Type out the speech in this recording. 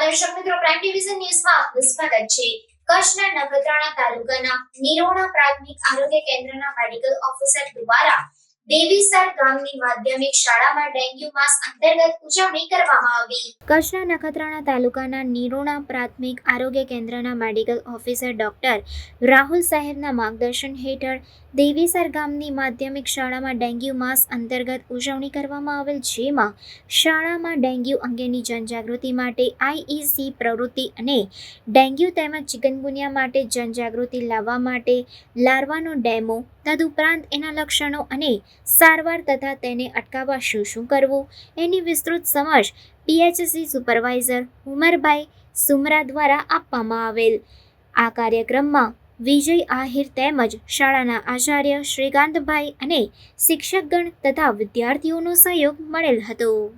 દર્શક મિત્રો prime division ન્યૂઝમાં આપનું સ્વાગત છે. કચ્છના નખત્રાણા તાલુકાના નિરોણા પ્રાથમિક આરોગ્ય કેન્દ્રના મેડિકલ ઓફિસર દ્વારા માધ્યમિક શાળામાં ડેન્ગ્યુ માસ અંતર્ગત ઉજવણી કરવામાં આવી. કચ્છના નખત્રાણા તાલુકાના નિરોણા પ્રાથમિક આરોગ્ય કેન્દ્રના મેડિકલ ઓફિસર ડોક્ટર રાહુલ સાહેબના માર્ગદર્શન હેઠળ દેવીસર ગામની માધ્યમિક શાળામાં ડેન્ગ્યુ માસ અંતર્ગત ઉજવણી કરવામાં આવેલ જેમાં શાળામાં ડેન્ગ્યુ અંગેની જનજાગૃતિ માટે આઈઈસી પ્રવૃત્તિ અને ડેન્ગ્યુ તેમજ ચિકનગુનિયા માટે જનજાગૃતિ લાવવા માટે લાર્વાનો ડેમો, તદુપરાંત એના લક્ષણો અને સારવાર તથા તેને અટકાવવા શું શું કરવું, એની વિસ્તૃત સમજ પીએચસી સુપરવાઇઝર ઉમરભાઈ સુમરા દ્વારા આપવામાં આવેલ. આ કાર્યક્રમમાં વિજય આહિર તેમજ શાળાના આચાર્ય શ્રીકાંતભાઈ અને શિક્ષકગણ તથા વિદ્યાર્થીઓનો સહયોગ મળેલ હતો.